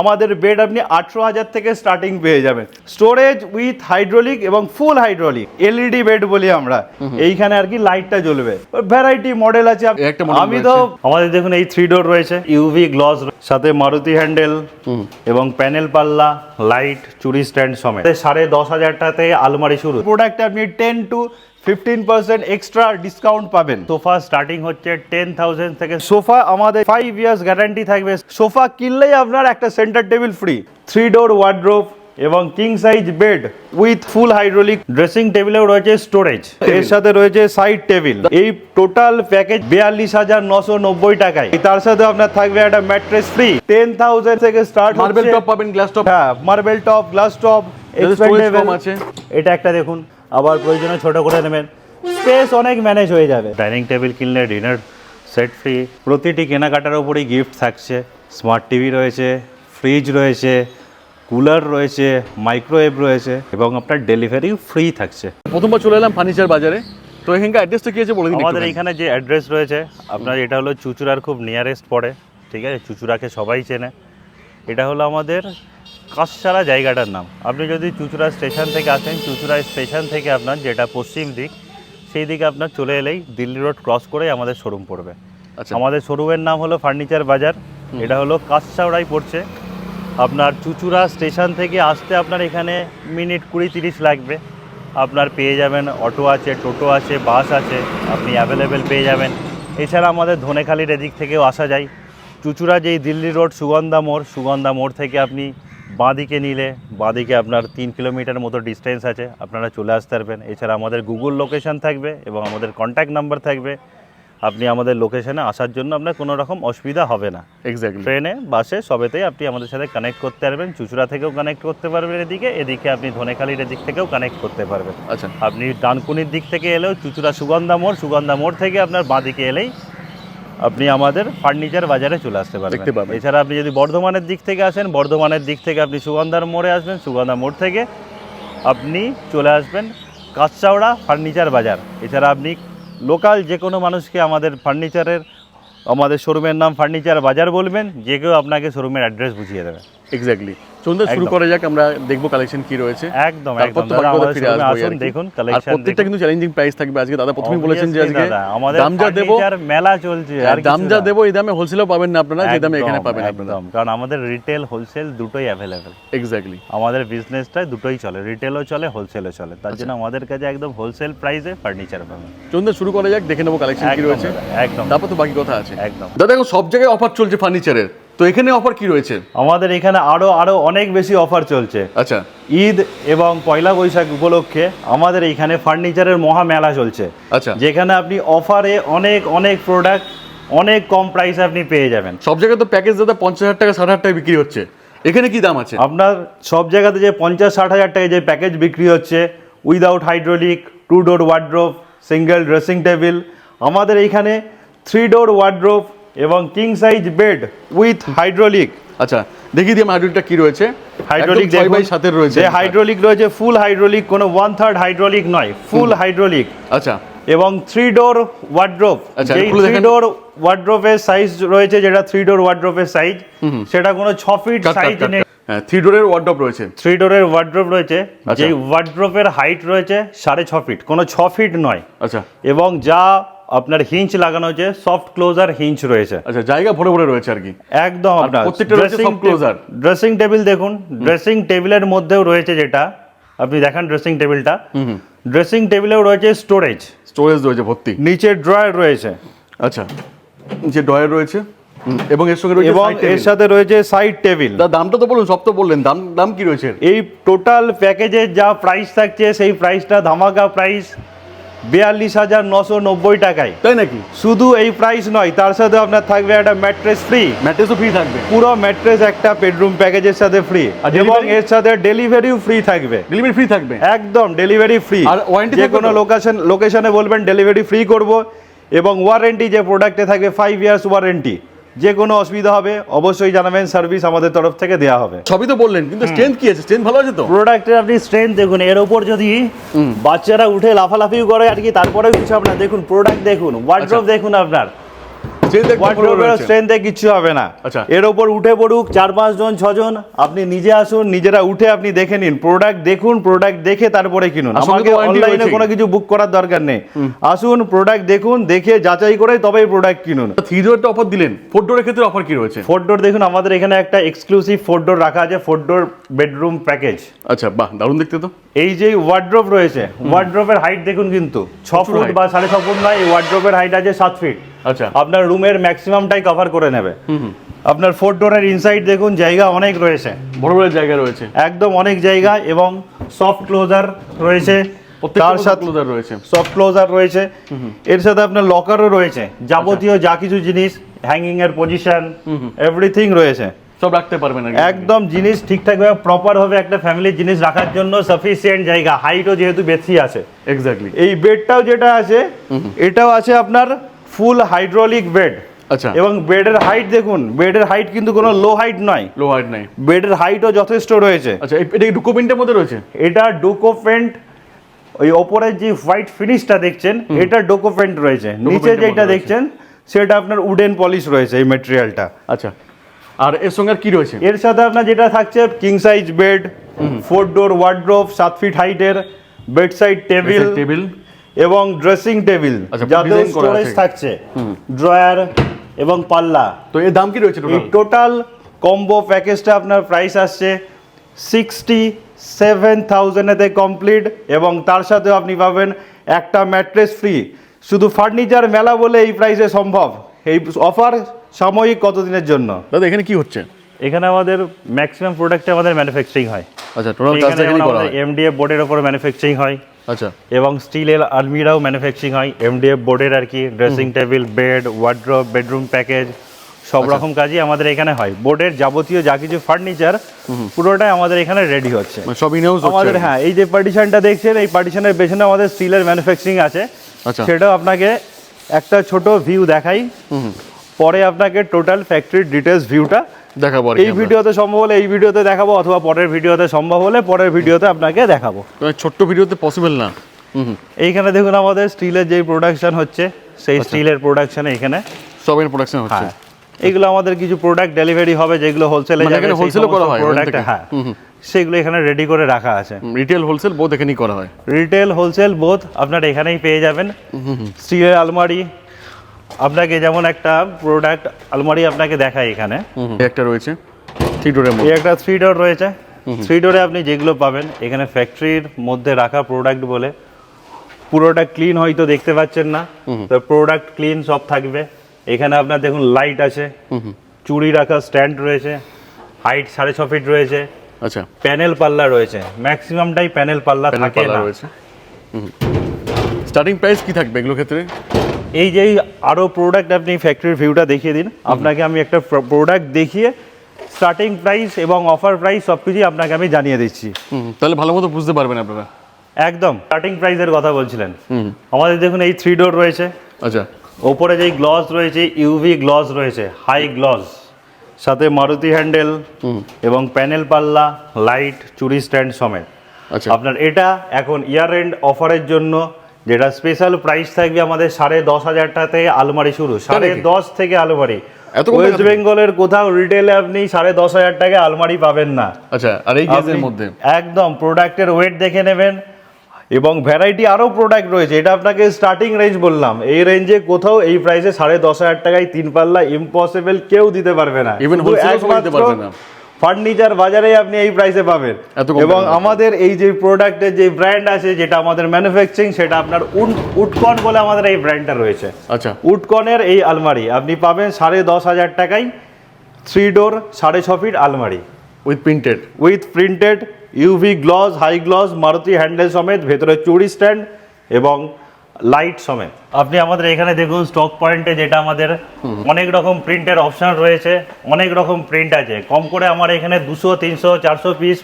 আমাদের বেড আপনি আঠেরো হাজার থেকে স্টার্টিং পেয়ে যাবেন। স্টোরেজ উইথ হাইড্রোলিক এবং ফুল হাইড্রোলিক এলইডি বেড বলি আমরা। এইখানে আর কি লাইটটা জ্বলবে। ভ্যারাইটি মডেল আছে আমি তো আমাদের দেখুন এই থ্রি ডোর রয়েছে ইউভি গ্লস সাথে মারুতি হ্যান্ডেল এবং প্যানেল পাল্লা লাইট চুরি স্ট্যান্ড সমেত। সাড়ে দশ হাজার টাকাতে আলমারি শুরু। প্রোডাক্টে আপনি ten to fifteen percent extra discount পাবেন। সোফা স্টার্টিং হচ্ছে টেন থাউজেন্ড থেকে সোফা আমাদের ফাইভ ইয়ার্স গ্যারান্টি থাকবে। সোফা কিনলেই আপনার একটা centre table free three door wardrobe এবং king size bed with full hydraulic dressing টেবিলেও রয়েছে স্টোরেজ এর সাথে রয়েছে সাইড টেবিল এই টোটাল প্যাকেজ বিয়াল্লিশ হাজার নশো নব্বই টাকায়। তার সাথে আপনার থাকবে একটা ম্যাট্রেস ফ্রি টেন থাউজেন্ড থেকে স্টার্ট মার্বেল টপ পাবেন গ্লাস টপ হ্যাঁ মার্বেল টপ গ্লাস টপ কম আছে। এটা একটা দেখুন। আবার প্রয়োজনে ছোট করে নেবেন। স্পেস অনেক ম্যানেজ হয়ে যাবে। ডাইনিং টেবিল কিনলে ডিনার সেট ফ্রি। প্রতিটি কেনাকাটার উপরই গিফট থাকছে। স্মার্ট টিভি রয়েছে ফ্রিজ রয়েছে কুলার রয়েছে মাইক্রোওয়েভ রয়েছে এবং আপনার ডেলিভারি ফ্রি থাকছে। প্রথমবার চলে এলাম ফার্নিচার বাজারে। তো এখানকার অ্যাড্রেসটা কি আছে বলে দিন আমাদের এখানে যে অ্যাড্রেস রয়েছে আপনার এটা হলো চুচুড়ার খুব নিয়ারেস্ট পড়ে। ঠিক আছে? চুচুড়াকে সবাই চেনে। এটা হলো আমাদের কাঁচসারা জায়গাটার নাম। আপনি যদি চুচুড়া স্টেশন থেকে আসেন চুচুড়া স্টেশন থেকে আপনার যেটা পশ্চিম দিক সেই দিকে আপনার চলে এলেই দিল্লি রোড ক্রস করে আমাদের শোরুম পড়বে। আচ্ছা। আমাদের শোরুমের নাম হলো ফার্নিচার বাজার এটা হলো কাঁচসাওড়াই পড়ছে। আপনার চুচুড়া স্টেশন থেকে আসতে আপনার এখানে মিনিট কুড়ি তিরিশ লাগবে। আপনার পেয়ে যাবেন অটো আছে টোটো আছে বাস আছে আপনি অ্যাভেলেবেল পেয়ে যাবেন। এছাড়া আমাদের ধনেখালির এদিক থেকেও আসা যায়। চুচুড়া যেই দিল্লি রোড সুগন্ধা মোড় সুগন্ধা মোড় থেকে আপনি বাঁদিকে নিলে বাঁদিকে আপনার তিন কিলোমিটার মতো ডিস্টেন্স আছে আপনারা চলে আসতে পারবেন। এছাড়া আমাদের গুগল লোকেশন থাকবে এবং আমাদের কন্ট্যাক্ট নাম্বার থাকবে। আপনি আমাদের লোকেশনে আসার জন্য আপনার কোনো রকম অসুবিধা হবে না। এক্স্যাক্টলি ট্রেনে বাসে সবেতেই আপনি আমাদের সাথে কানেক্ট করতে পারবেন। চুচুড়া থেকেও কানেক্ট করতে পারবেন এদিকে এদিকে আপনি ধনেখালির এদিক থেকেও কানেক্ট করতে পারবেন। আচ্ছা। আপনি ডানকুনির দিক থেকে এলেও চুচুড়া সুগন্ধা মোড় সুগন্ধা মোড় থেকে আপনার বাঁদিকে এলেই আপনি আমাদের ফার্নিচার বাজারে চলে আসতে দেখতে পারবেন পাবেন। এছাড়া আপনি যদি বর্ধমানের দিক থেকে আসেন বর্ধমানের দিক থেকে আপনি সুগন্ধার মোড়ে আসবেন সুগন্ধা মোড় থেকে আপনি চলে আসবেন কাঁচচাওড়া ফার্নিচার বাজার। এছাড়া আপনি লোকাল যে কোনো মানুষকে আমাদের ফার্নিচারের আমাদের শোরুমের নাম ফার্নিচার বাজার বলবেন যে কেউ আপনাকে শোরুমের অ্যাড্রেস বুঝিয়ে দেবে। এক্স্যাক্টলি চলুন শুরু করা যাক আমরা দেখব কালেকশন কি রয়েছে। একদম ফিরে আসুন দেখুন কালেকশন প্রত্যেকটা কিন্তু চ্যালেঞ্জিং প্রাইস থাকবে। আজকে দাদা প্রথমেই বলেছেন যে আজকে আমাদের দাম যা দেবো মেলা চলছে আর দাম যা। দেবো এই দামে হোলসেলও পাবেন না আপনারা যে দামে এখানে পাবেন আপনারা। কারণ আমাদের রিটেল হোলসেল দুটোই অ্যাভেলেবেল এক্স্যাক্টলি আমাদের বিজনেসটাই দুটোই চলে। রিটেলও চলে হোলসেলও চলে। তার আচ্ছা। জন্য আমাদের কাছে একদম হোলসেল প্রাইসে ফার্নিচার পাবেন। চলুন শুরু করা যাক দেখে নেব কালেকশন কি রয়েছে। একদম। তারপর তো বাকি কথা আছে। একদম। দাদা এখন সব জায়গায় অফার চলছে ফার্নিচারের তো এখানে অফার কি রয়েছে? আমাদের এখানে আরও আরও অনেক বেশি অফার চলছে। আচ্ছা। ঈদ এবং পয়লা বৈশাখ উপলক্ষে আমাদের এইখানে ফার্নিচারের মহা মেলা চলছে। আচ্ছা। যেখানে আপনি অফারে অনেক অনেক প্রোডাক্ট অনেক কম প্রাইসে আপনি পেয়ে যাবেন। সব জায়গায় তো প্যাকেজ দাদা পঞ্চাশ হাজার টাকা ষাট হাজার টাকা বিক্রি হচ্ছে। এখানে কি দাম আছে? আপনার সব জায়গাতে যে পঞ্চাশ ষাট হাজার টাকায় যে প্যাকেজ বিক্রি হচ্ছে without hydraulic two door wardrobe single dressing table আমাদের এইখানে থ্রি ডোর ওয়ার্ড্রোপ এবং king size bed with hydraulic আচ্ছা দেখিয়ে দিই হাইড্রোলিকটা কি রয়েছে? হাইড্রোলিক বাই সাতের রয়েছে। যে হাইড্রোলিক রয়েছে ফুল হাইড্রোলিক কোনো ওয়ান থার্ড হাইড্রোলিক নয় ফুল হাইড্রোলিক আচ্ছা। এবং থ্রি ডোর ওয়ার্ড্রোপ আচ্ছা, যেই থ্রি ডোর ওয়ার্ড্রোপের সাইজ রয়েছে যেটা থ্রি ডোর ওয়ার্ড্রোপের সাইজ সেটা কোনো ছ ফিট সাইজ নেই। থ্রি ডোরের ওয়ার্ডরোব রয়েছে। থ্রি ডোরের ওয়ার্ড্রোপ রয়েছে আচ্ছা। যেই ওয়ার্ড্রোপের হাইট রয়েছে সাড়ে ছ ফিট কোনো ছ ফিট নয়। আচ্ছা। এবং যা আপনার হিঞ্চ লাগানো হয়েছে সফট ক্লোজার হিঞ্চ রয়েছে। আচ্ছা জায়গা ভরে ভরে রয়েছে আর কি। একদম আপনার প্রত্যেকটা রয়েছে soft closer। ড্রেসিং টেবিল দেখুন ড্রেসিং টেবিলের মধ্যেও রয়েছে যেটা আপনি দেখেন ড্রেসিং টেবিলটা ড্রেসিং টেবিলেও রয়েছে স্টোরেজ স্টোরেজ রয়েছে ভর্তি। নিচে ড্রয়ার রয়েছে। আচ্ছা যে ড্রয়ার রয়েছে। এবং এর সঙ্গে রয়েছে এবং এর সাথে রয়েছে সাইড টেবিল দামটা তো বলুন সব তো বললেন। দাম দাম কি রয়েছে? এই টোটাল প্যাকেজের যা প্রাইস থাকছে সেই প্রাইসটা ধামাকা প্রাইস বিয়াল্লিশ হাজার নশো নব্বই টাকায়। তাই নাকি? শুধু এই প্রাইস নয় তার সাথে আপনার থাকবে একটা ম্যাট্রেস ফ্রি ম্যাট্রেসও ফ্রি থাকবে? পুরো ম্যাট্রেস একটা বেডরুম প্যাকেজের সাথে ফ্রি এবং এর সাথে ডেলিভারিও ফ্রি থাকবে। ডেলিভারি ফ্রি থাকবে? একদম ডেলিভারি ফ্রি আর ওয়ারেন্টি যে কোনো লোকেশন লোকেশনে বলবেন ডেলিভারি ফ্রি করব। এবং ওয়ারেন্টি যে প্রোডাক্টে থাকবে ফাইভ ইয়ার্স ওয়ারেন্টি যে কোনো অসুবিধা হবে অবশ্যই জানাবেন সার্ভিস আমাদের তরফ থেকে দেওয়া হবে। সবই তো বললেন কিন্তু স্ট্রেন্থ কি আছে? স্ট্রেংথ ভালো আছে তো? প্রোডাক্টের আপনি স্ট্রেন্থ দেখুন এর ওপর যদি বাচ্চারা উঠে লাফালাফিও করে আর কি তারপরেও কিছু আপনার দেখুন প্রোডাক্ট দেখুন ওয়ার্ড্রোপ আচ্ছা। দেখুন আপনার। স্ট্রেংথে কিচ্ছু হবে না। আচ্ছা। এর ওপর উঠে পড়ুক চার পাঁচ জন ছজন আপনি নিজে আসুন নিজেরা উঠে আপনি দেখে নিন প্রোডাক্ট দেখুন প্রোডাক্ট দেখে তারপরে কিনুন। আমাকে অনলাইনে কোনো কিছু বুক করার দরকার নেই। আসুন প্রোডাক্ট দেখুন দেখে যাচাই করে তবেই প্রোডাক্ট কিনুন। থ্রি ডোরটা অফার দিলেন। ফোর ডোরের ক্ষেত্রে অফার কি রয়েছে? ফোর ডোর দেখুন আমাদের এখানে একটা এক্সক্লুসিভ ফোর ডোর রাখা আছে ফোর ডোর বেডরুম প্যাকেজ আচ্ছা বাহ দারুণ দেখতে তো। এই যে ওয়ার্ড্রোপ রয়েছে ওয়ার্ড্রোপের হাইট দেখুন কিন্তু। ছ ফুট। বা সাড়ে ছ ফুট নয় এই ওয়ার্ড্রোপের হাইট আছে সাত ফিট আচ্ছা। আপনার রুমের ম্যাক্সিমামটাই কভার করে নেবে। আপনার ফোর ডোরের ইনসাইড দেখুন জায়গা অনেক রয়েছে। বড় বড় জায়গা রয়েছে। একদম অনেক জায়গা এবং সফট ক্লোজার রয়েছে। তার সাথে ক্লোজার রয়েছে। সফট ক্লোজার রয়েছে। এর সাথে আপনার লকারও রয়েছে। যাবতীয় যা কিছু জিনিস হ্যাঙ্গিং এর পজিশন এভরিথিং রয়েছে। সব রাখতে পারবেন একদম জিনিস ঠিকঠাকভাবে প্রপার ভাবে একটা ফ্যামিলির জিনিস রাখার জন্য সাফিসিয়েন্ট জায়গা। হাইটও যেহেতু বেশি আছে। এক্স্যাক্টলি এই বেডটাও যেটা আছে এটাও আছে আপনার ফুল হাইড্রোলিক বেড। আচ্ছা। এবং বেডের হাইট দেখুন বেডের হাইট কিন্তু কোনো লো হাইট নয়। লো হাইট নাই। বেডের হাইটও যথেষ্ট রয়েছে। আচ্ছা এটা ডুকো প্রিন্টের মধ্যে রয়েছে? এটা ডোকো পেন্ট ওই ওপরের যে হোয়াইট ফিনিশটা দেখছেন এটা ডোকো পেন্ট রয়েছে। নিচে যেটা দেখছেন সেটা আপনার উডেন পলিশ রয়েছে এই মেটেরিয়ালটা আচ্ছা আর এর সঙ্গে কি রয়েছে? এর সাথে আপনার যেটা থাকছে king size bed four door wardrobe সাত ফিট হাইটের বেড সাইড টেবিল টেবিল এবং ড্রেসিং টেবিল আচ্ছা, যাতে স্টোরেজ থাকছে। ড্রয়ার এবং পাল্লা। তো এর দাম কি রয়েছে টোটাল টোটাল কম্বো প্যাকেজটা আপনার প্রাইস আসছে সিক্সটি সেভেন থাউজেন্ডেতে কমপ্লিট এবং তার সাথে আপনি পাবেন একটা ম্যাট্রেস ফ্রি শুধু ফার্নিচার মেলা বলে এই প্রাইসে সম্ভব। এই অফার সাময়িক কতদিনের জন্য? দাদা এখানে কি হচ্ছে? এখানে আমাদের ম্যাক্সিমাম প্রোডাক্টে আমাদের ম্যানুফ্যাকচারিং হয়। আচ্ছা টোটাল কাজটা এখানে করা হয়। এমডিএফ বোর্ডের ওপর ম্যানুফ্যাকচারিং হয়। আচ্ছা। এবং স্টিলের আলমিরাও ম্যানুফ্যাকচারিং হয় এমডিএফ বোর্ডের আর কি dressing table bed wardrobe bedroom package সব আচ্ছা। রকম কাজই আমাদের এখানে হয়। বোর্ডের যাবতীয় যা কিছু ফার্নিচার পুরোটাই আমাদের এখানে রেডি হচ্ছে। মানে সব ইনহাউস আমাদের হ্যাঁ এই যে পার্টিশনটা দেখছেন এই পার্টিশনের পেছনে আমাদের স্টিলের ম্যানুফ্যাকচারিং আছে। আচ্ছা। সেটাও আপনাকে একটা ছোট ভিউ দেখাই। পরে আপনাকে টোটাল ফ্যাক্টরির ডিটেলস ভিউটা দেখাবো এই ভিডিওতে সম্ভব হলে এই ভিডিওতে দেখাবো অথবা পরের ভিডিওতে সম্ভব হলে পরের ভিডিওতে আপনাকে দেখাবো। ছোট্ট ভিডিওতে পসিবল না। এইখানে দেখুন আমাদের স্টিলের যে প্রোডাকশন হচ্ছে সেই স্টিলের প্রোডাকশন এখানে সবের প্রোডাকশন হচ্ছে। হ্যাঁ এগুলো আমাদের কিছু প্রোডাক্ট ডেলিভারি হবে যেগুলো হোলসেলে মানে এখানে wholesale ও করা হয় প্রোডাক্ট হ্যাঁ। সেগুলো এখানে রেডি করে রাখা আছে। রিটেল হোলসেল বোধ এখানেই করা হয়। রিটেল হোলসেল বোথ আপনার এখানেই পেয়ে যাবেন। স্টিলের আলমারি আপনাকে যেমন একটা প্রোডাক্ট আলমারি আপনাকে দেখায় এখানে। একটা রয়েছে থ্রি ডোরের মধ্যে। একটা থ্রি ডোর রয়েছে। থ্রি ডোরে আপনি যেগুলো পাবেন এখানে ফ্যাক্টরির মধ্যে রাখা প্রোডাক্ট বলে। পুরোটা ক্লিন হয়তো দেখতে পাচ্ছেন না। তো প্রোডাক্ট ক্লিন সব থাকবে। এখানে আপনার দেখুন লাইট আছে। চুড়ি রাখা স্ট্যান্ড রয়েছে। হাইট সাড়ে ছ ফিট রয়েছে। আচ্ছা। প্যানেল পাল্লা রয়েছে। ম্যাক্সিমামটাই প্যানেল পাল্লা থাকে না। রয়েছে। স্টার্টিং প্রাইস কি থাকবে এগুলোর ক্ষেত্রে? এই যে আরও প্রোডাক্ট আপনি ফ্যাক্টরির ভিউটা দেখিয়ে দিন আপনাকে আমি একটা প্রোডাক্ট দেখিয়ে স্টার্টিং প্রাইস এবং অফার প্রাইস সব কিছুই আপনাকে আমি জানিয়ে দিচ্ছি। হুম তাহলে ভালো মতো বুঝতে পারবেন আপনারা। একদম স্টার্টিং প্রাইসের কথা বলছিলেন। আমাদের দেখুন এই থ্রি ডোর রয়েছে। আচ্ছা। ওপরে যেই গ্লস রয়েছে ইউভি গ্লস রয়েছে হাই গ্লস সাথে মারুতি হ্যান্ডেল এবং প্যানেল পাল্লা লাইট চুরি স্ট্যান্ড সমেত। আচ্ছা। আপনার এটা এখন ইয়ার এন্ড অফারের জন্য যেটা স্পেশাল প্রাইস থাকবে আমাদের সাড়ে দশ হাজার টাকা থেকে আলমারি শুরু। সাড়ে দশ থেকে আলমারি। ওয়েস্ট বেঙ্গলের কোথাও রিটেলে আপনি সাড়ে দশ হাজার টাকা আলমারি পাবেন না। আচ্ছা আর এই গেজের মধ্যে? একদম প্রোডাক্টের ওয়েট দেখে নেবেন এবং ভ্যারাইটি আরও প্রোডাক্ট রয়েছে। এটা আপনাকে স্টার্টিং রেঞ্জ বললাম। এই রেঞ্জে কোথাও এই প্রাইসে সাড়ে দশ হাজার টাকায় তিন পাল্লা ইম্পসিবল কেউ দিতে পারবে না। Even ফার্নিচার বাজারে আপনি এই প্রাইসে পাবেন। এবং আমাদের এই যে প্রোডাক্টের যে ব্র্যান্ড আছে যেটা আমাদের ম্যানুফ্যাকচারিং সেটা আপনার উডকন বলে আমাদের এই ব্র্যান্ডটা রয়েছে। আচ্ছা। উডকনের এই আলমারি আপনি পাবেন সাড়ে দশ হাজার টাকায় থ্রি ডোর সাড়ে ছ ফিট আলমারি। With printed with printed UV gloss high gloss Maruti handle সমেত ভেতরে চুড়ি স্ট্যান্ড এবং লাইট সমেত। আপনি আমাদের এখানে দেখুন স্টক পয়েন্টে যেটা আমাদের অনেক রকম প্রিন্টের অপশন রয়েছে অনেক রকম প্রিন্ট আছে। কম করে আমার এখানে দুশো তিনশো চারশো পিস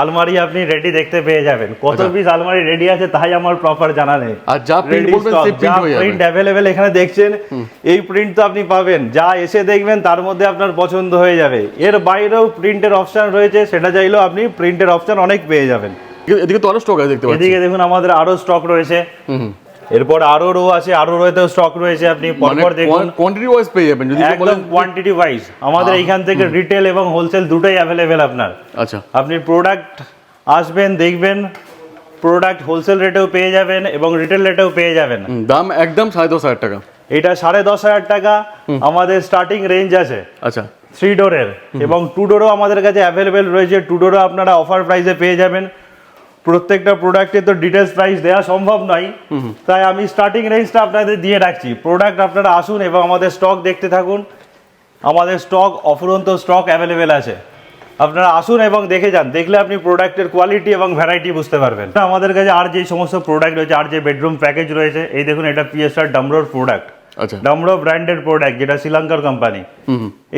আলমারি আপনি রেডি দেখতে পেয়ে যাবেন। কত আচ্ছা। পিস আলমারি রেডি আছে তাই আমার প্রপার জানা নেই। আর যা Ready বলবেন সেই যা হয়ে যাবে। print অ্যাভেলেবেল এখানে দেখছেন এই প্রিন্ট তো আপনি পাবেন। যা এসে দেখবেন তার মধ্যে আপনার পছন্দ হয়ে যাবে। এর বাইরেও প্রিন্টের অপশন রয়েছে সেটা চাইলেও আপনি প্রিন্টের অপশন অনেক পেয়ে যাবেন। এদিকে তো আরও স্টক আছে দেখতে পাচ্ছি। এদিকে দেখুন আমাদের আরও স্টক রয়েছে। এরপর আরও রো আছে আরও রোতেও স্টক রয়েছে আপনি মানে পরপর দেখুন। কোয়ান্টিটি ওয়াইজ পেয়ে যাবেন যদি বলেন কোয়ান্টিটি ওয়াইজ আমাদের এইখান থেকে রিটেল এবং হোলসেল দুটোই অ্যাভেলেবেল আপনার। আচ্ছা। আপনি প্রোডাক্ট আসবেন দেখবেন প্রোডাক্ট হোলসেল রেটেও পেয়ে যাবেন এবং রিটেল রেটেও পেয়ে যাবেন। দাম একদম সাড়ে দশ হাজার টাকা। এটা সাড়ে দশ হাজার টাকা। আমাদের স্টার্টিং রেঞ্জ আছে। আচ্ছা। থ্রি ডোরের এবং টু ডোরও আমাদের কাছে অ্যাভেলেবেল রয়েছে। টু ডোরও আপনারা অফার প্রাইসে পেয়ে যাবেন। প্রত্যেকটা প্রোডাক্টের তো ডিটেলস প্রাইস দেওয়া সম্ভব নয়। তাই আমি স্টার্টিং রেঞ্জটা আপনাদের দিয়ে রাখছি। প্রোডাক্ট আপনারা আসুন এবং আমাদের স্টক দেখতে থাকুন। আমাদের স্টক অফুরন্ত স্টক অ্যাভেলেবেল আছে। আপনারা আসুন এবং দেখে যান। দেখলে আপনি প্রোডাক্টের কোয়ালিটি এবং ভ্যারাইটি বুঝতে পারবেন। আমাদের কাছে আর যে সমস্ত প্রোডাক্ট রয়েছে আর যে বেডরুম প্যাকেজ রয়েছে এই দেখুন এটা পিএসআর ডামরোর প্রোডাক্ট আচ্ছা। ডামরো ব্র্যান্ডেড প্রোডাক্ট যেটা শ্রীলঙ্কার কোম্পানি।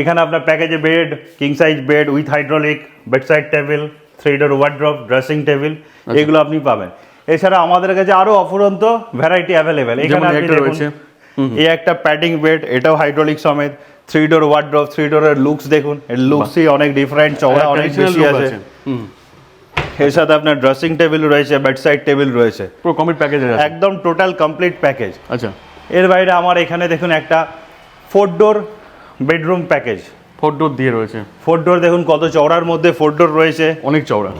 এখানে আপনার প্যাকেজে bed king size bed with hydraulic bedside table three door wardrobe dressing table এগুলো আপনি পাবেন। এছাড়া আমাদের কাছে আরও অফুরন্ত ভ্যারাইটি অ্যাভেলেবেল এখানে আপনি দেখুন। এই একটা প্যাডিং বেড এটাও হাইড্রোলিক সমেত থ্রি ডোর ওয়ার্ড্রপ থ্রি ডোরের লুকস দেখুন এর লুকসই অনেক ডিফারেন্ট চওড়া অনেক বেশি আছে। আছে। এর সাথে আপনার ড্রেসিং টেবিল রয়েছে বেডসাইড টেবিল রয়েছে। পুরো কমপ্লিট প্যাকেজ আছে। একদম টোটাল কমপ্লিট প্যাকেজ আচ্ছা। এর বাইরে আমার এখানে দেখুন একটা four door bedroom package four door দিয়ে রয়েছে। ফোর ডোর দেখুন কত চওড়ার মধ্যে ফোর ডোর রয়েছে। অনেক চওড়া।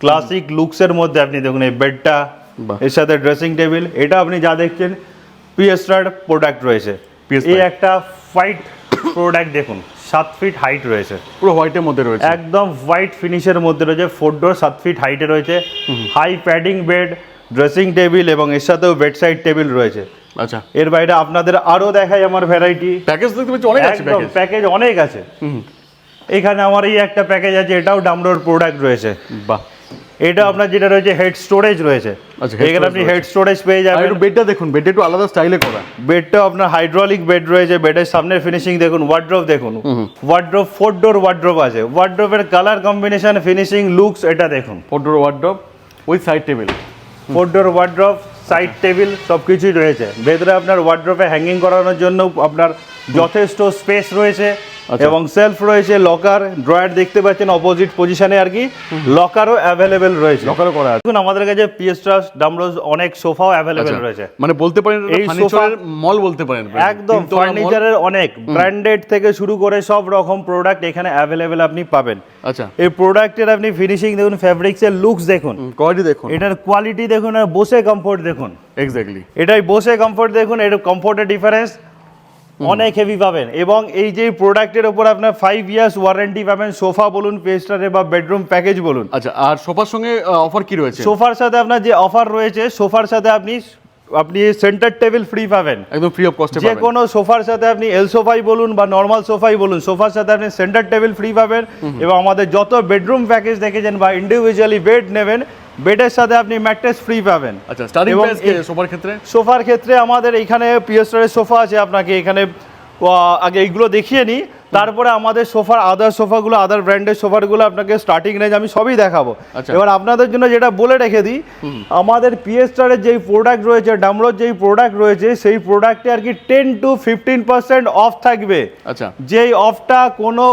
ক্লাসিক লুকসের মধ্যে আপনি দেখুন এই বেডটা। এর সাথে ড্রেসিং টেবিল এটা আপনি যা দেখছেন পিএসটার প্রোডাক্ট রয়েছে। এই একটা হোয়াইট প্রোডাক্ট দেখুন সাত ফিট হাইট রয়েছে। পুরো হোয়াইটের মধ্যে রয়েছে। একদম হোয়াইট ফিনিশের মধ্যে রয়েছে ফোর ডোর সাত ফিট হাইটে রয়েছে। High padding bed dressing table এবং এর সাথেও বেড সাইড টেবিল রয়েছে। আচ্ছা। এর বাইরে আপনাদের আরও দেখাই আমার ভ্যারাইটি প্যাকেজ দেখতে পাচ্ছি অনেক আছে একদম প্যাকেজ অনেক আছে। এখানে আমার এই একটা প্যাকেজ আছে এটাও ডামরোর প্রোডাক্ট রয়েছে। বাহ। এটা আপনার যেটা রয়েছে হেড স্টোরেজ রয়েছে। আচ্ছা, এখানে আপনি হেড স্টোরেজ পেয়ে যাবেন। একটু বেডটা দেখুন বেডটা একটু আলাদা স্টাইলে করা। বেডটাও আপনার হাইড্রোলিক বেড রয়েছে বেডের সামনের ফিনিশিং দেখুন ওয়ার্ড্রোপ দেখুন। ওয়ার্ড্রোপ ফোর ডোর ওয়ার্ড্রোপ আছে। ওয়ার্ড্রোপের কালার কম্বিনেশন ফিনিশিং লুকস এটা দেখুন। Four door wardrobe with side table four door wardrobe side table সব কিছুই রয়েছে ভেতরে আপনার ওয়ার্ড্রোপে হ্যাঙ্গিং করানোর জন্য আপনার যথেষ্ট স্পেস রয়েছে। এবং সেলফ রয়েছে লকার ড্রয়ার দেখতে পাচ্ছেন অপোজিট পজিশনে আর কি। লকারও অ্যাভেলেবেল রয়েছে। লকারও করা আছে। আমাদের কাছে পিএসট্রাস ডামরোজ অনেক সোফাও অ্যাভেলেবেল আচ্ছা, রয়েছে। মানে বলতে পারেন এই ফার্নিচারের মল বলতে পারেন। একদম ফার্নিচারের অনেক। ব্র্যান্ডেড থেকে শুরু করে সব রকম প্রোডাক্ট এখানে অ্যাভেলেবেল আপনি পাবেন। আচ্ছা। এই প্রোডাক্টের আপনি ফিনিশিং দেখুন ফ্যাব্রিক্সের লুকস দেখুন। কোয়ালিটি দেখুন। এটার কোয়ালিটি দেখুন আর বসে কমফোর্ট দেখুন। এক্স্যাক্টলি এটাই বসে কমফোর্ট দেখুন এর কমফোর্টের ডিফারেন্স অনেক হেভি পাবেন। এবং এই যে প্রোডাক্টের ওপর আপনার ফাইভ ইয়ার্স ওয়ারেন্টি পাবেন সোফা বলুন পেস্টারে বা বেডরুম প্যাকেজ বলুন। আচ্ছা আর সোফার সঙ্গে অফার কি রয়েছে? সোফার সাথে আপনার যে অফার রয়েছে সোফার সাথে আপনি আপনি সেন্টার টেবিল ফ্রি পাবেন। একদম ফ্রি অফ কস্টে যে কোনো সোফার সাথে আপনি এল সোফাই বলুন বা নর্মাল সোফাই বলুন সোফার সাথে আপনি সেন্টার টেবিল ফ্রি পাবেন। এবং আমাদের যত বেডরুম প্যাকেজ দেখেছেন বা ইন্ডিভিজুয়ালি বেড নেবেন বেডের সাথে আপনি ম্যাট্রেস ফ্রি পাবেন। আচ্ছা স্টার্টিং এবং প্রাইস সোফার ক্ষেত্রে? সোফার ক্ষেত্রে আমাদের এখানে পিএসটারের সোফা আছে আপনাকে এখানে আগে এইগুলো দেখিয়ে নিই। তারপরে আমাদের সোফার আদার সোফাগুলো আদার ব্র্যান্ডের সোফারগুলো আপনাকে স্টার্টিং রেঞ্জ আমি সবই দেখাবো। আচ্ছা। এবার আপনাদের জন্য যেটা বলে রেখে দিই আমাদের পিএসটারের যেই প্রোডাক্ট রয়েছে ডামরোর যেই প্রোডাক্ট রয়েছে সেই প্রোডাক্টে আর কি ten to fifteen percent off থাকবে। আচ্ছা। যেই অফটা কোনো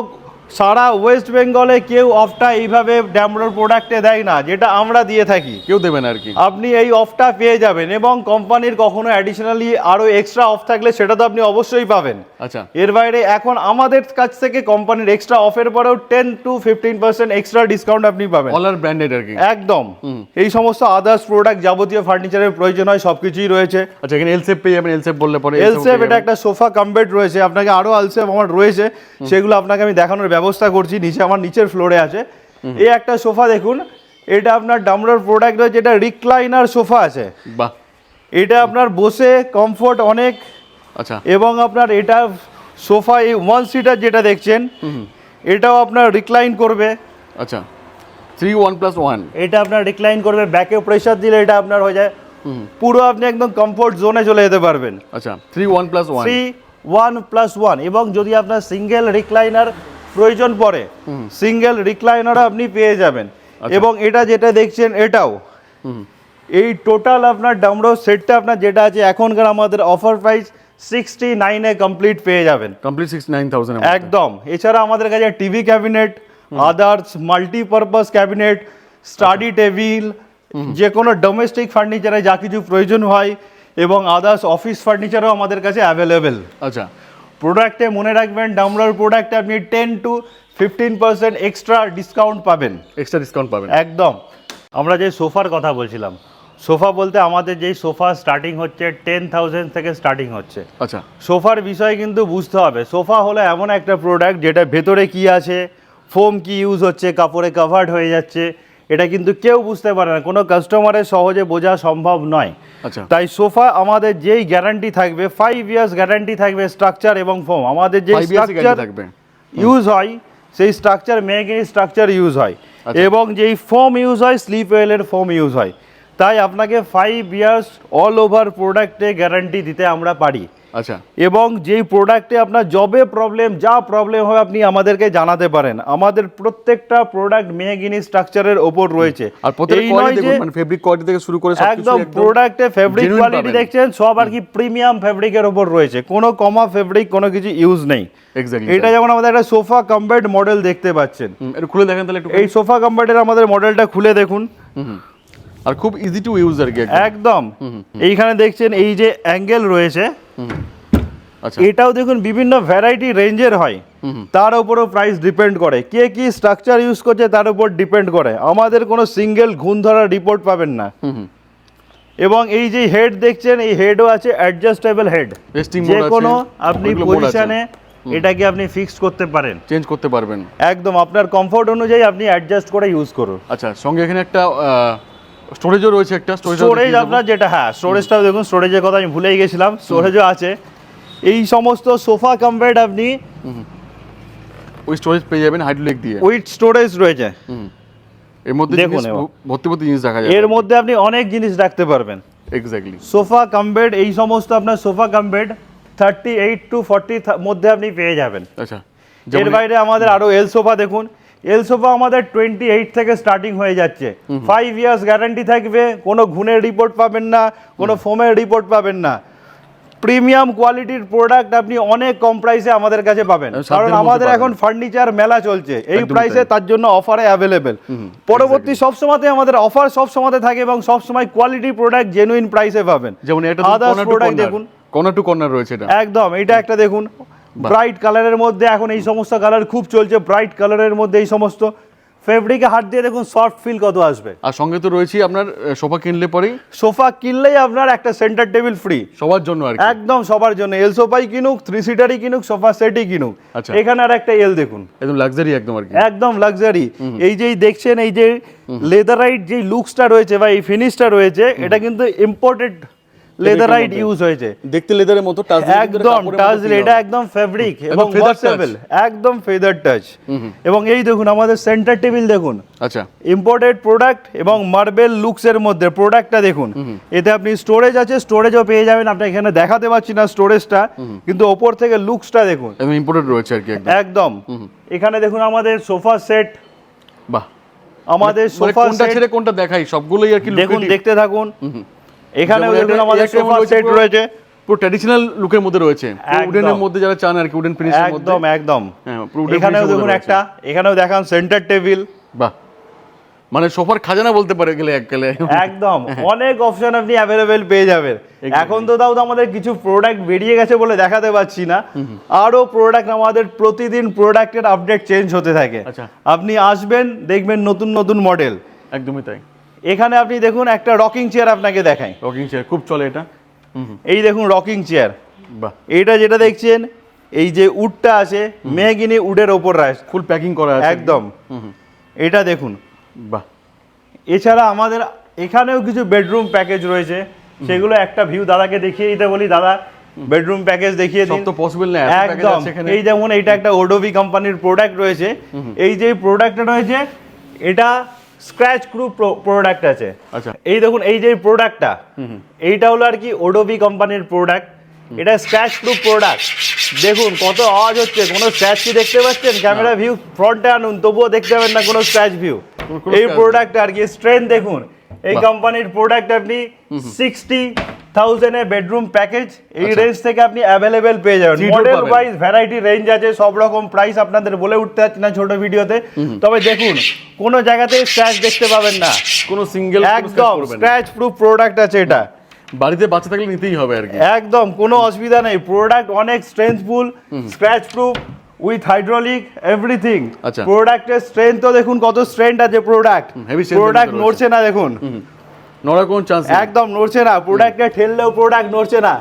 সারা ওয়েস্ট বেঙ্গলে কেউ অফটা এইভাবে ড্যামরোর প্রোডাক্টে দেয় না যেটা আমরা দিয়ে থাকি। কেউ দেবেন আর কি। আপনি এই অফটা পেয়ে যাবেন এবং কোম্পানির কখনো অ্যাডিশনালি আরও এক্সট্রা অফ থাকলে সেটা তো আপনি অবশ্যই পাবেন। আচ্ছা। এর বাইরে এখন আমাদের কাছ থেকে কোম্পানির এক্সট্রা অফের পরেও ten to fifteen percent extra discount আপনি পাবেন। অলার ব্র্যান্ডেড আর কি। একদম। এই সমস্ত আদার্স প্রোডাক্ট যাবতীয় ফার্নিচারের প্রয়োজন হয় সব কিছুই রয়েছে। আচ্ছা এখানে এলসেপ পেয়ে যাবেন এলসেপ বললে পরে এলসেপ এটা একটা সোফা কামবেড রয়েছে আপনাকে আরও আলসেপ আমার রয়েছে সেগুলো আপনাকে আমি দেখানোর ব্যবস্থা করছি নিচে আমার নিচের ফ্লোরে আছে। এই একটা সোফা দেখুন এটা আপনার ডামরার প্রোডাক্ট রয়েছে এটা রিক্লাইনার সোফা আছে। বাহ। এটা আপনার বসে কমফোর্ট অনেক। আচ্ছা। এবং আপনার এটা সোফা এই ওয়ান সিটার যেটা দেখছেন এটাও আপনার রিক্লাইন করবে। আচ্ছা। থ্রি ওয়ান প্লাস ওয়ান এটা আপনার রিক্লাইন করবে ব্যাকে প্রেশার দিলে এটা আপনার হয়ে যায়। পুরো আপনি একদম কমফোর্ট জোনে চলে যেতে পারবেন। আচ্ছা। Three one plus one three one plus one এবং যদি আপনার সিঙ্গেল রিক্লাইনার প্রয়োজন পড়ে। সিঙ্গেল রিক্লাইনারও আপনি পেয়ে যাবেন। এবং এটা যেটা দেখছেন এটাও। এই টোটাল আপনার ডামরো সেটটা আপনার যেটা আছে এখনকার আমাদের অফার প্রাইস সিক্সটি নাইনে কমপ্লিট পেয়ে যাবেন। কমপ্লিট সিক্সটি নাইন থাউজেন্ড একদম। এছাড়া আমাদের কাছে TV cabinet others multipurpose cabinet study table যে কোনো ডোমেস্টিক ফার্নিচারে যা কিছু প্রয়োজন হয় এবং আদার্স অফিস ফার্নিচারও আমাদের কাছে অ্যাভেলেবেল আচ্ছা। প্রোডাক্টে মনে রাখবেন ডামরার প্রোডাক্টে আপনি ten to fifteen percent extra discount পাবেন। এক্সট্রা ডিসকাউন্ট পাবেন। একদম। আমরা যে সোফার কথা বলছিলাম সোফা বলতে আমাদের যেই সোফা স্টার্টিং হচ্ছে টেন থাউজেন্ড থেকে স্টার্টিং হচ্ছে। আচ্ছা। সোফার বিষয় কিন্তু বুঝতে হবে সোফা হলো এমন একটা প্রোডাক্ট যেটা ভেতরে কি আছে ফোম কি ইউজ হচ্ছে কাপড়ে কাভার্ড হয়ে যাচ্ছে এটা কিন্তু কেউ বুঝতে পারে না। কোনো কাস্টমারের সহজে বোঝা সম্ভব নয়। আচ্ছা। তাই সোফা আমাদের যেই গ্যারান্টি থাকবে ফাইভ ইয়ার্স গ্যারান্টি থাকবে স্ট্রাকচার এবং ফোম আমাদের যে স্ট্রাকচার থাকবে। ইউজ হয় সেই স্ট্রাকচার মেগিনি স্ট্রাকচার ইউজ হয়। আচ্ছা। এবং যেই ফোম ইউজ হয় স্লিপ ওয়েলের ফোম ইউজ হয়। তাই আপনাকে ফাইভ ইয়ার্স অল ওভার প্রোডাক্টে গ্যারান্টি দিতে আমরা পারি। আচ্ছা। এবং যেই প্রোডাক্টে আপনার জবে প্রবলেম যা প্রবলেম হয় আপনি আমাদেরকে জানাতে পারেন। আমাদের প্রত্যেকটা প্রোডাক্ট মেহগিনি স্ট্রাকচারের ওপর রয়েছে। আর এই নয় যে দেখুন মানে ফেব্রিক কোয়ালিটি থেকে শুরু করে একদম প্রোডাক্টে ফেব্রিক কোয়ালিটি দেখছেন সব আর কি প্রিমিয়াম ফেব্রিকের ওপর রয়েছে। কোনো কমা ফেব্রিক কোনো কিছু ইউজ নেই। এক্স্যাক্টলি এটা যেমন আমাদের একটা সোফা কমবেড মডেল দেখতে পাচ্ছেন। একটু খুলে দেখেন তাহলে একটু এই সোফা কমবেডের আমাদের মডেলটা খুলে দেখুন। আর খুব ইজি টু ইউজ আর কি একদম। এইখানে দেখছেন এই যে অ্যাঙ্গেল রয়েছে। এটাও দেখুন বিভিন্ন ভ্যারাইটি রেঞ্জের হয়। তার উপরও প্রাইস ডিপেন্ড করে। কে কি স্ট্রাকচার ইউজ করছে তার উপর ডিপেন্ড করে। আমাদের কোনো সিঙ্গেল ঘুণ ধরার রিপোর্ট পাবেন না। এবং এই যে হেড দেখছেন এই হেডও আছে অ্যাডজাস্টেবল হেড যে কোনো আপনি পজিশনে এটাকে আপনি ফিক্স করতে পারেন। চেঞ্জ করতে পারবেন। একদম আপনার কমফোর্ট অনুযায়ী আপনি অ্যাডজাস্ট করে ইউজ করুন। আচ্ছা সঙ্গে এখানে একটা স্টোরেজও রয়েছে একটা স্টোরেজ আপনার যেটা হ্যাঁ স্টোরেজটাও দেখুন স্টোরেজের কথা আমি ভুলেই গেছিলাম স্টোরেজও আছে। এই সমস্ত সোফা আপনি ওই স্টোরেজ পেয়ে যাবেন হাইড্রোলিক দিয়ে। উইথ স্টোরেজ রয়েছে। এর মধ্যে দেখুন ভর্তি ভর্তি জিনিস দেখা যাবে। এর মধ্যে আপনি অনেক জিনিস রাখতে পারবেন। এক্স্যাক্টলি সোফা কামবেড এই সমস্ত আপনার sofa cum bed thirty eight to forty মধ্যে আপনি পেয়ে যাবেন। আচ্ছা। এর বাইরে আমাদের আরও এল সোফা দেখুন। এল সোফা আমাদের টোয়েন্টি এইট থেকে স্টার্টিং হয়ে যাচ্ছে। ফাইভ ইয়ার্স গ্যারান্টি থাকবে কোনো ঘুণের রিপোর্ট পাবেন না কোনো ফোমের রিপোর্ট পাবেন না। প্রিমিয়াম কোয়ালিটির প্রোডাক্ট আপনি অনেক কম প্রাইসে আমাদের কাছে পাবেন। কারণ আমাদের এখন ফার্নিচার মেলা চলছে। এই প্রাইসে তার জন্য অফারে অ্যাভেলেবেল পরবর্তী সব সময়তে আমাদের অফার সব সময়তে থাকে এবং সব সময় কোয়ালিটি প্রোডাক্ট জেনুইন প্রাইসে পাবেন। যেমন এটা আদার্স প্রোডাক্ট দেখুন। কর্নার টু কর্নার রয়েছে এটা। একদম এটা একটা দেখুন। ব্রাইট কালারের মধ্যে এখন এই সমস্ত কালার খুব চলছে ব্রাইট কালারের মধ্যে এই সমস্ত। ফেব্রিকে হাত দিয়ে দেখুন সফট ফিল কত আসবে। আর সঙ্গে তো রয়েছে আপনার সোফা কিনলে পরেই? সোফা কিনলেই আপনার একটা সেন্টার টেবিল ফ্রি সবার জন্য আর একদম সবার জন্য। এল সোফাই কিনুক থ্রি সিটারই কিনুক সোফা সেটই কিনুক। আচ্ছা। এখানে আর একটা এল দেখুন। একদম লাক্সারি একদম আর কি। একদম লাক্সারি এই যে দেখছেন এই যে লেদারাইট যে লুকসটা রয়েছে বা এই ফিনিশটা রয়েছে এটা কিন্তু ইম্পোর্টেড লেদারাইট মধ্যে। ইউজ হয়েছে। দেখতে লেদারের মতো টাচ একদম টাচ এটা একদম ফেব্রিক এবং ওয়াশেবল একদম ফেদার টাচ এবং এই দেখুন আমাদের সেন্টার টেবিল দেখুন। আচ্ছা। ইম্পোর্টেড প্রোডাক্ট এবং মার্বেল লুকসের মধ্যে প্রোডাক্টটা দেখুন। এতে আপনি স্টোরেজ আছে স্টোরেজও পেয়ে যাবেন। আপনি এখানে দেখাতে পাচ্ছি না স্টোরেজটা কিন্তু ওপর থেকে লুকসটা দেখুন। ইম্পোর্টেড রয়েছে আর কি একদম। এখানে দেখুন আমাদের সোফা সেট বাহ। আমাদের মানে সোফা কোনটা সেট ছেড়ে কোনটা দেখাই? সবগুলোই আর কি দেখুন দেখতে থাকুন। এখানেও যেমন দেখুন আমাদের সোফা সেট রয়েছে পুরো ট্র্যাডিশনাল লুকের মধ্যে রয়েছে। উডেনের মধ্যে যারা চান আর কি উডেন ফিনিশের মধ্যে। একদম একদম। হ্যাঁ, এখানেও দেখুন একটা এখানেও দেখান সেন্টার টেবিল বাহ। মানে সোফার খাজানা বলতে পারে গেলে এক গেলে। একদম। অনেক অপশন আপনি অ্যাভেলেবেল পেয়ে যাবেন। এখন তো তাও তো আমাদের কিছু প্রোডাক্ট বেরিয়ে গেছে বলে দেখাতে পাচ্ছি না। আরও প্রোডাক্ট আমাদের প্রতিদিন প্রোডাক্টের আপডেট চেঞ্জ হতে থাকে। আচ্ছা। আপনি আসবেন দেখবেন নতুন নতুন মডেল একদমই তাই। এখানে আপনি দেখুন একটা রকিং চেয়ার আপনাকে দেখাই। রকিং চেয়ার খুব চলে এটা। এই দেখুন রকিং চেয়ার। বাহ। এইটা যেটা দেখছেন এই যে উডটা আছে মেহগিনি উডের ওপর রাখছে ফুল প্যাকিং করা আছে। একদম। এটা দেখুন। বাহ। এছাড়া আমাদের এখানেও কিছু বেডরুম প্যাকেজ রয়েছে। সেগুলো একটা ভিউ দাদাকে দেখিয়ে দিতে বলি। দাদা বেডরুম প্যাকেজ দেখিয়ে দিন। তো পসিবল না একদম। এই যেমন এটা একটা ওডোভি কোম্পানির প্রোডাক্ট রয়েছে। এই যে প্রোডাক্টটা রয়েছে এটা স্ক্র্যাচ প্রুফ প্রোডাক্ট আছে। আচ্ছা। এই দেখুন এই যে প্রোডাক্টটা এইটা হলো আর কি ওডোবি কোম্পানির প্রোডাক্ট এটা স্ক্র্যাচ প্রুফ প্রোডাক্ট দেখুন কত আওয়াজ হচ্ছে কোনো স্ক্র্যাচ কি দেখতে পাচ্ছেন? ক্যামেরা ভিউ ফ্রন্টে আনুন তবুও দেখতে পাবেন না কোনো স্ক্র্যাচ ভিউ এই প্রোডাক্টটা প্রোডাক্ট আর কি স্ট্রেন দেখুন। এই কোম্পানির প্রোডাক্ট আপনি সিক্সটি থাউজেন্ডের বেডরুম প্যাকেজ এই আচ্ছা। রেঞ্জ থেকে আপনি অ্যাভেলেবেল পেয়ে যাবেন। মডেল ওয়াইজ ভ্যারাইটি রেঞ্জ আছে সব রকম প্রাইস আপনাদের বলে উঠতে পারছি না ছোট ভিডিওতে। তবে দেখুন কোনো জায়গাতে স্ক্র্যাচ দেখতে পাবেন না। কোনো সিঙ্গেল একদম স্ক্র্যাচ প্রুফ প্রোডাক্ট আছে এটা। বাড়িতে বাচ্চা থাকলে নিতেই হবে আর কি। একদম কোনো অসুবিধা নেই। প্রোডাক্ট অনেক strengthful scratch proof with hydraulic everything আচ্ছা। প্রোডাক্টের স্ট্রেংথ তো দেখুন কত স্ট্রেংথ আছে প্রোডাক্ট প্রোডাক্ট নড়ছে না দেখুন। নড়ার কোনো চান্স একদম নড়ছে না প্রোডাক্টকে ঠেললেও প্রোডাক্ট নড়ছে না।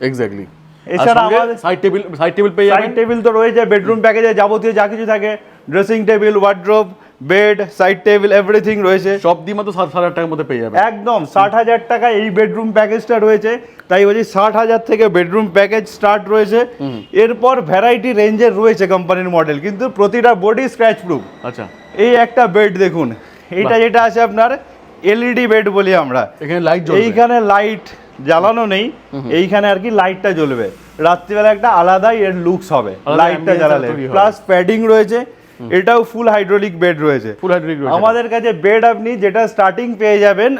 এক্স্যাক্টলি এছাড়া আমাদের- সাইড টেবিল সাইড টেবিল পেয়ে সাইড টেবিল তো রয়েছে বেডরুম প্যাকেজে যাবতীয় যা কিছু থাকে। Dressing table wardrobe bed side table everything রয়েছে। সব দিয়ে মাত্র হাজার টাকার মধ্যে পেয়ে যাবেন। একদম ষাট হাজার টাকা এই বেডরুম প্যাকেজটা রয়েছে। তাই বলছি ষাট হাজার থেকে বেডরুম প্যাকেজ স্টার্ট রয়েছে। এরপর ভ্যারাইটি রেঞ্জের রয়েছে কোম্পানির মডেল কিন্তু প্রতিটা বডি স্ক্র্যাচ প্রুফ আচ্ছা। এই একটা বেড দেখুন এইটা যেটা আছে আপনার এলইডি বেড বলি আমরা। এখানে লাইট এইখানে লাইট জ্বালানো নেই এইখানে আর কি লাইটটা জ্বলবে। রাত্রিবেলা একটা আলাদাই এর লুকস হবে লাইটটা জ্বালালে। প্লাস প্যাডিং রয়েছে এটাও ফুল হাইড্রোলিক বেড রয়েছে। ফুল হাইড্রোলিক আমাদের কাছে বেড আপনি যেটা স্টার্টিং পেয়ে যাবেন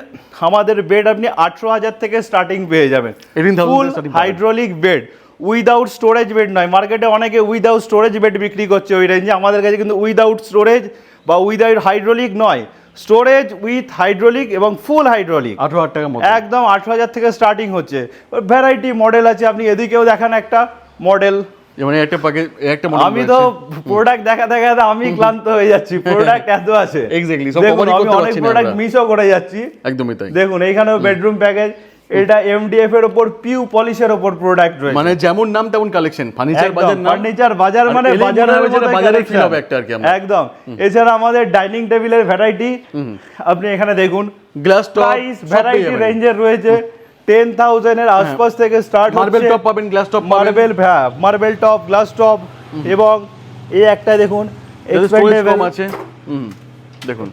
আমাদের বেড আপনি আঠেরো হাজার থেকে স্টার্টিং পেয়ে যাবেন। Full hydraulic bed without storage bed নয়। মার্কেটে অনেকে উইদাউট স্টোরেজ বেড বিক্রি করছে ওই রেঞ্জে আমাদের কাছে কিন্তু উইদাউট স্টোরেজ বা উইদাউট হাইড্রোলিক নয়। স্টোরেজ উইথ হাইড্রোলিক এবং ফুল হাইড্রোলিক আঠারো হাজার টাকা একদম আঠারো হাজার থেকে স্টার্টিং হচ্ছে। ভ্যারাইটি মডেল আছে আপনি এদিকেও দেখান একটা মডেল একটা একটা model আমি তো প্রোডাক্ট দেখা দেখা আমি ক্লান্ত হয়ে যাচ্ছি প্রোডাক্ট এত আছে। এক্স্যাক্টলি সব দেখুন cover করতে অনেক পারছি না প্রোডাক্ট আমরা। মিসও করে যাচ্ছি। একদমই তাই। দেখুন এইখানেও বেডরুম প্যাকেজ এটা এমডিএফ এর উপর পিউ পলিশের উপর প্রোডাক্ট রয়েছে। মানে যেমন নাম তেমন কালেকশন ফার্নিচার বাজার নাম ফার্নিচার বাজার মানে বাজারের মতোই বাজারে feel হবে একটা আর কি আমরা। একদম। এছাড়া আমাদের ডাইনিং টেবিলের ভ্যারাইটি আপনি এখানে দেখুন গ্লাস টপ প্রাইস ভ্যারাইটি রেঞ্জের রয়েছে। টেন থাউজেন্ড এর আশপাশ থেকে স্টার্ট মার্বেল টপ পাবেন গ্লাস টপ মার্বেল হ্যাঁ মার্বেল টপ গ্লাস টপ এবং এই একটা দেখুন কম আছে। হুম দেখুন।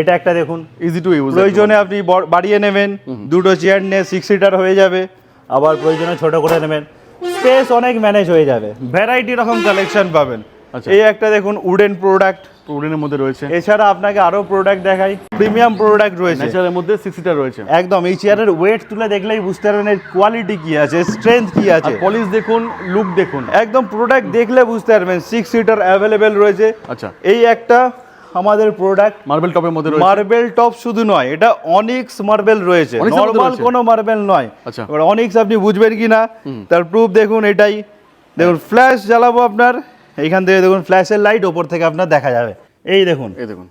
এটা একটা দেখুন। ইজি টু ইউজ প্রয়োজনে আপনি বাড়িয়ে নেবেন দুটো চেয়ার নিয়ে সিক্স সিটার হয়ে যাবে আবার প্রয়োজনে ছোট করে নেবেন। স্পেস অনেক ম্যানেজ হয়ে যাবে। ভ্যারাইটি রকম কালেকশন পাবেন। আচ্ছা। এই একটা দেখুন উডেন প্রোডাক্ট উডেনের মধ্যে রয়েছে। এছাড়া আপনাকে আরও প্রোডাক্ট দেখাই। প্রিমিয়াম প্রোডাক্ট রয়েছে। ন্যাচারের মধ্যে সিক্স সিটার রয়েছে। একদম এই চেয়ারের ওয়েট তুলে দেখলেই বুঝতে পারবেন এর কোয়ালিটি কি আছে স্ট্রেংথ কি আছে। পলিশ দেখুন লুক দেখুন। একদম প্রোডাক্ট দেখলে বুঝতে পারবেন সিক্স সিটার অ্যাভেলেবেল রয়েছে। আচ্ছা। এই একটা আমাদের প্রোডাক্ট মার্বেল টপের মধ্যে মার্বেল টপ শুধু নয় এটা অনিক্স মার্বেল রয়েছে। নর্মাল কোনো মার্বেল নয়। আচ্ছা। এবার অনিক্স আপনি বুঝবেন কি না তার প্রুফ দেখুন এটাই। দেখুন ফ্ল্যাশ জ্বালাবো আপনার। এইখান থেকে দেখুন ফ্ল্যাশের লাইট ওপর থেকে আপনার দেখা যাবে। এই দেখুন। এই দেখুন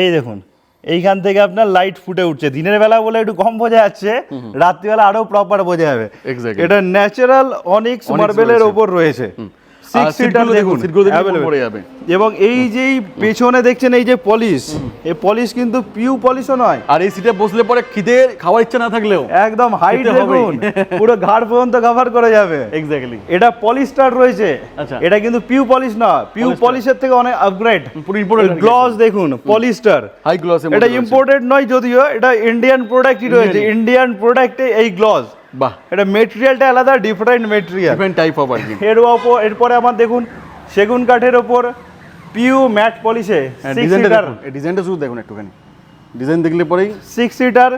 এই দেখুন। এইখান থেকে আপনার লাইট ফুটে উঠছে। দিনের বেলা বলে একটু কম বোঝা যাচ্ছে রাত্রিবেলা আরও প্রপার বোঝা যাবে। এটা ন্যাচারাল অনিক্স Onyx মার্বেলের ওপর রয়েছে। সিক্স সিটার দেখুন দেখুন সিটগুলো দেখুন available। পড়ে যাবে। এবং এই যে পেছনে দেখছেন এই যে পলিশ এই পলিশ কিন্তু পিউ পলিশও নয়। আর এই সিটে বসলে পরে খিদে খাওয়ার ইচ্ছা না থাকলেও একদম হাইট দেখুন পুরো ঘাড় পর্যন্ত কভার করে যাবে। এক্স্যাক্টলি এটা পলিস্টার রয়েছে। আচ্ছা। এটা কিন্তু পিউ পলিশ না পিউ পলিশের থেকে অনেক আপগ্রেড পুরো গ্লস দেখুন পলিস্টার হাই গ্লসের এটা ইম্পোর্টেড নয় যদিও এটা ইন্ডিয়ান প্রোডাক্টই রয়েছে। ইন্ডিয়ান প্রোডাক্টে এই গ্লস বাহ। এটা মেটেরিয়ালটা আলাদা different material different type of আর কি এর ওপর এরপরে আমার দেখুন সেগুন কাঠের ওপর পিউ ম্যাট পলিশে ডিজাইনটা এই ডিজাইনটা শুধু দেখুন একটুখানি। ডিজাইন দেখলে পরেই সিক্স সিটার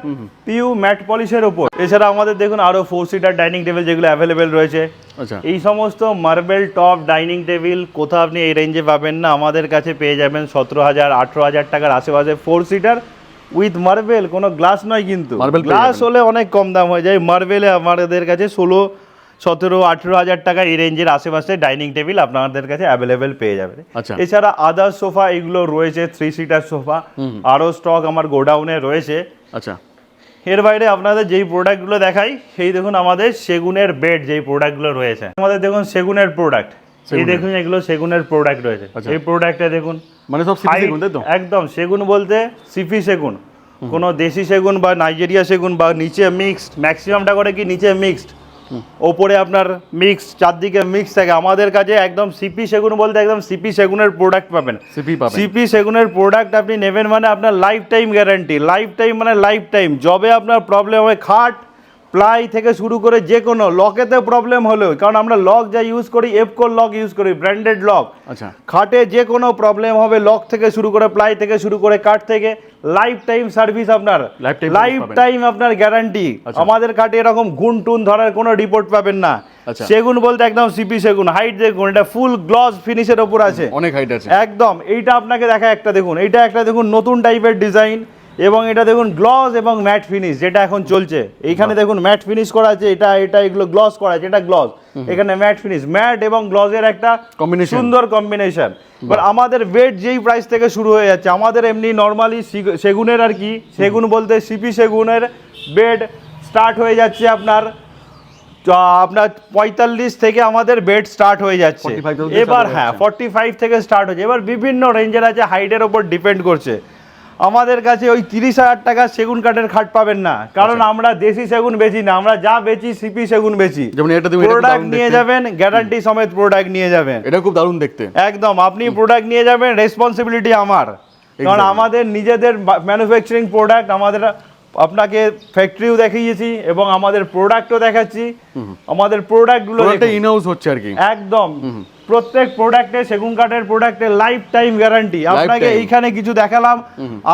পিউ ম্যাট পলিশের ওপর। এছাড়া আমাদের দেখুন আরও ফোর সিটার ডাইনিং টেবিল যেগুলো অ্যাভেলেবেল রয়েছে। আচ্ছা। এই সমস্ত মার্বেল টপ ডাইনিং টেবিল কোথাও আপনি এই রেঞ্জে পাবেন না। আমাদের কাছে পেয়ে যাবেন সতেরো হাজার আঠেরো হাজার টাকার আশেপাশে ফোর সিটার উইথ মার্বেল কোনো গ্লাস নয় কিন্তু। গ্লাস হলে অনেক কম দাম হয়ে। যায় মার্বেলে আমাদের কাছে ষোলো সতেরো আঠেরো হাজার টাকা এই রেঞ্জের আশেপাশে ডাইনিং টেবিল আপনাদের কাছে অ্যাভেলেবেল পেয়ে যাবে আচ্ছা। এছাড়া আদার সোফা এগুলো রয়েছে থ্রি সিটার সোফা আরও স্টক আমার গোডাউনে রয়েছে। আচ্ছা। এর বাইরে আপনাদের যেই প্রোডাক্টগুলো দেখাই সেই দেখুন আমাদের সেগুনের বেড যেই প্রোডাক্টগুলো রয়েছে। আমাদের দেখুন সেগুনের প্রোডাক্ট এই দেখুন এগুলো সেগুনের প্রোডাক্ট রয়েছে। আচ্ছা। এই প্রোডাক্টে দেখুন মানে সব দেখুন তাই তো? একদম সেগুন বলতে সিপি সেগুন। কোনো দেশি সেগুন বা নাইজেরিয়া সেগুন বা নিচে মিক্সড ম্যাক্সিমামটা করে কি নিচে মিক্সড ওপরে আপনার মিক্সড চারদিকে মিক্স থাকে। আমাদের কাছে একদম সিপি সেগুন বলতে একদম সিপি সেগুনের প্রোডাক্ট পাবেন। সিপি পাবেন। সিপি সেগুনের প্রোডাক্ট আপনি নেবেন মানে আপনার life time guarantee life time মানে লাইফ টাইম জবে আপনার প্রবলেম হবে খাট প্লাই থেকে শুরু করে যে কোনো লকেতে প্রবলেম হলেও কারণ আমরা লক যা ইউজ করি এফকোর লক ইউজ করি ব্র্যান্ডেড লক আচ্ছা। খাটে যে কোনো প্রবলেম হবে লক থেকে শুরু করে প্লাই থেকে শুরু করে কাঠ থেকে। লাইফ টাইম সার্ভিস আপনার লাইফ টাইম আপনার গ্যারান্টি আচ্ছা। আমাদের কাটে এরকম ঘুন টুন ধরার কোনো রিপোর্ট পাবেন না। আচ্ছা। সেগুন বলতে একদম সিপি সেগুন হাইট দেখুন এটা ফুল গ্লস ফিনিশের ওপর আছে। অনেক হাইট আছে। একদম এইটা আপনাকে দেখা একটা দেখুন এইটা একটা দেখুন নতুন টাইপের ডিজাইন এবং এটা দেখুন গ্লস এবং ম্যাট ফিনিশ যেটা এখন চলছে। এইখানে দেখুন ম্যাট ফিনিশ করা আছে এটা এটা এগুলো গ্লস করা আছে এটা গ্লস এখানে ম্যাট ফিনিশ ম্যাট এবং গ্লসের একটা Combination. সুন্দর কম্বিনেশন এবার আমাদের বেড যেই প্রাইস থেকে শুরু হয়ে যাচ্ছে আমাদের এমনি নর্মালি সেগুনের আর কি সেগুন বলতে সিপি সেগুনের বেড স্টার্ট হয়ে যাচ্ছে আপনার আপনার পঁয়তাল্লিশ থেকে আমাদের বেড স্টার্ট হয়ে যাচ্ছে। এবার হ্যাঁ। ফর্টি ফাইভ থেকে স্টার্ট হচ্ছে। এবার বিভিন্ন রেঞ্জের আছে হাইটের ওপর ডিপেন্ড করছে। আমাদের কাছে ওই তিরিশ হাজার টাকা সেগুন কাঠের খাট পাবেন না। কারণ আচ্ছা। আমরা দেশি সেগুন বেচি না আমরা যা বেচি সিপি সেগুন বেচি। যেমন এটা প্রোডাক্ট নিয়ে যাবেন গ্যারান্টি সমেত প্রোডাক্ট নিয়ে যাবেন। এটা খুব দারুণ দেখতে। একদম আপনি প্রোডাক্ট নিয়ে যাবেন রেসপন্সিবিলিটি আমার। কারণ আমাদের নিজেদের ম্যানুফ্যাকচারিং প্রোডাক্ট আমাদের আপনাকে ফ্যাক্টরিও দেখিয়েছি এবং আমাদের প্রোডাক্টও দেখাচ্ছি। আমাদের প্রোডাক্টগুলো ইনহাউস হচ্ছে আর কি। একদম। প্রত্যেক প্রোডাক্টে সেগুন কাঠের প্রোডাক্টে লাইফ টাইম গ্যারান্টি আপনাকে এইখানে কিছু দেখালাম।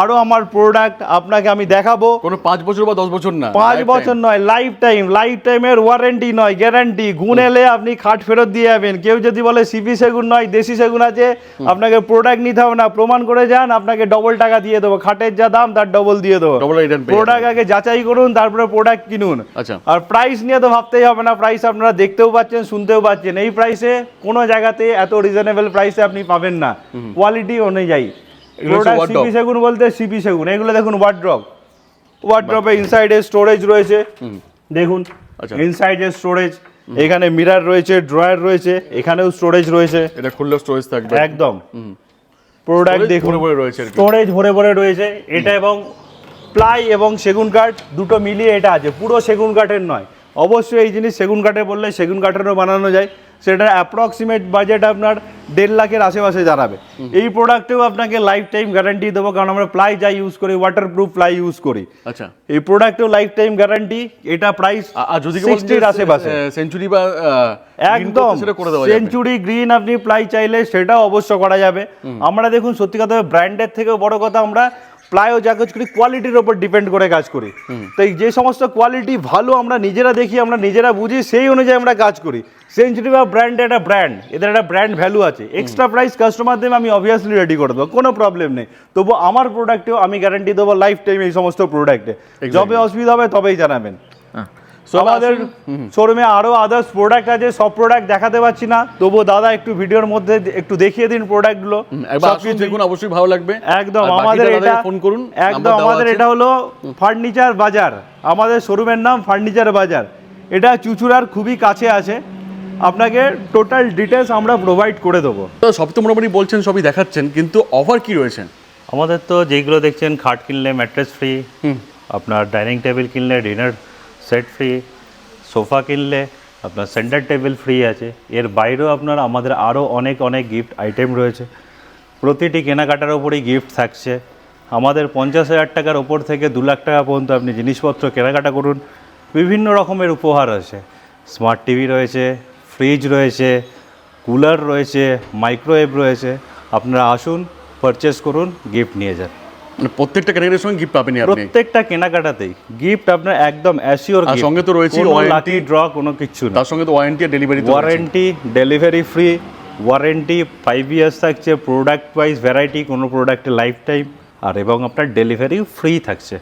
আরও আমার প্রোডাক্ট আপনাকে আমি দেখাবো। কোনো পাঁচ বছর বা দশ বছর না পাঁচ বছর নয় লাইফ টাইম লাইফ টাইমের ওয়ারেন্টি নয় গ্যারান্টি গুণ এলে আপনি খাট ফেরত দিয়ে যাবেন। কেউ যদি বলে সিপি সেগুন নয় দেশি সেগুন আছে আপনাকে প্রোডাক্ট নিতে হবে না। প্রমাণ করে যান আপনাকে ডবল টাকা দিয়ে দেবো। খাটের যা দাম তার ডবল দিয়ে দেবো। প্রোডাক্ট আগে যাচাই করুন তারপরে প্রোডাক্ট কিনুন। আচ্ছা। আর প্রাইস নিয়ে তো ভাবতেই হবে না। প্রাইস আপনারা দেখতেও পাচ্ছেন শুনতেও পাচ্ছেন। এই প্রাইসে কোনো জায়গাতে এত রিজনেবল প্রাইসে আপনি পাবেন না। কোয়ালিটি অনুযায়ী। সিপি সেগুন বলতে সিপি সেগুন এগুলো দেখুন ওয়ার্ড্রপ ওয়ার্ড্রপে ইনসাইডে স্টোরেজ রয়েছে। দেখুন আচ্ছা। ইনসাইডে স্টোরেজ এখানে মিরার রয়েছে ড্রয়ার রয়েছে এখানেও স্টোরেজ রয়েছে। এটা খুললে স্টোরেজ থাকবে। একদম। প্রোডাক্ট দেখুন ভরে রয়েছে স্টোরেজ ভরে ভরে রয়েছে। এটা এবং প্লাই এবং সেগুন কাঠ দুটো মিলিয়ে এটা আছে। পুরো সেগুন কাঠের নয়। অবশ্যই এই জিনিস সেগুন কাঠে বললে সেগুন কাঠেরও বানানো যায়। সেটার অ্যাপ্রক্সিমেট বাজেট আপনার দেড় লাখের আশেপাশে দাঁড়াবে। এই প্রোডাক্টেও আপনাকে লাইফ টাইম গ্যারান্টি দেবো কারণ আমরা প্লাই যা ইউজ করি ওয়াটারপ্রুফ প্লাই ইউজ করি। আচ্ছা। এই প্রোডাক্টেও লাইফ টাইম গ্যারান্টি এটা প্রাইস যদি সিক্সটির আশেপাশে। সেঞ্চুরি বা একদম। সেঞ্চুরি গ্রিন আপনি প্লাই চাইলে সেটাও অবশ্য করা যাবে। আমরা দেখুন সত্যি কথা ব্র্যান্ডের থেকেও বড় কথা আমরা প্লাইও যা কাজ করি কোয়ালিটির ওপর ডিপেন্ড করে কাজ করি। তো যে সমস্ত কোয়ালিটি ভালো আমরা নিজেরা দেখি আমরা নিজেরা বুঝি সেই অনুযায়ী আমরা কাজ করি। সেঞ্চুরি বা ব্র্যান্ড একটা ব্র্যান্ড এদের একটা ব্র্যান্ড ভ্যালু আছে। এক্সট্রা প্রাইস কাস্টমারদের আমি অবভিয়াসলি রেডি করে দেবো কোনো প্রবলেম নেই। তবু আমার প্রোডাক্টেও আমি গ্যারান্টি দেবো লাইফ টাইম এই সমস্ত প্রোডাক্টে যবে অসুবিধা হবে তবেই জানাবেন। আমাদের শোরুমে আরও আদার্স প্রোডাক্ট আছে সব প্রোডাক্ট দেখাতে পারছি না। তবুও দাদা একটু ভিডিওর মধ্যে একটু দেখিয়ে দিন প্রোডাক্টগুলো দেখুন অবশ্যই ভালো লাগবে। একদম আমাদের এটা ফোন করুন একদম আমাদের এটা হলো ফার্নিচার বাজার। আমাদের শোরুমের নাম ফার্নিচার বাজার। এটা চুচুড়ার খুবই কাছে আছে। আপনাকে টোটাল ডিটেলস আমরা প্রোভাইড করে দেবো। তো সব তো মোটামুটি বলছেন সবই দেখাচ্ছেন কিন্তু অফার কি রয়েছে? আমাদের তো যেইগুলো দেখছেন খাট কিনলে ম্যাট্রেস ফ্রি আপনার ডাইনিং টেবিল কিনলে ডিনার সেট ফ্রি সোফা কিনলে আপনার সেন্টার টেবিল ফ্রি আছে। এর বাইরেও আপনার আমাদের আরও অনেক অনেক গিফট আইটেম রয়েছে। প্রতিটি কেনাকাটার ওপরেই গিফট থাকছে। আমাদের পঞ্চাশ হাজার টাকার ওপর থেকে দু লাখ টাকা পর্যন্ত আপনি জিনিসপত্র কেনাকাটা করুন। বিভিন্ন রকমের উপহার আছে। স্মার্ট টিভি রয়েছে ফ্রিজ রয়েছে কুলার রয়েছে মাইক্রোওয়েভ রয়েছে। আপনারা আসুন পারচেস করুন গিফট নিয়ে যান। প্রত্যেকটা কেনাকাটার সঙ্গে গিফট পাবেন আপনি। প্রত্যেকটা কেনাকাটাতেই গিফট আপনার একদম অ্যাসিওর আর সঙ্গে তো রয়েছে ওয়ারেন্টি ড্র কোনো কিছু না। তার সঙ্গে তো ওয়ারেন্টি আর delivery warranty delivery free warranty five years থাকছে প্রোডাক্ট ওয়াইজ ভ্যারাইটি কোনো প্রোডাক্টের লাইফ টাইম আর এবং আপনার ডেলিভারি ফ্রি থাকছে।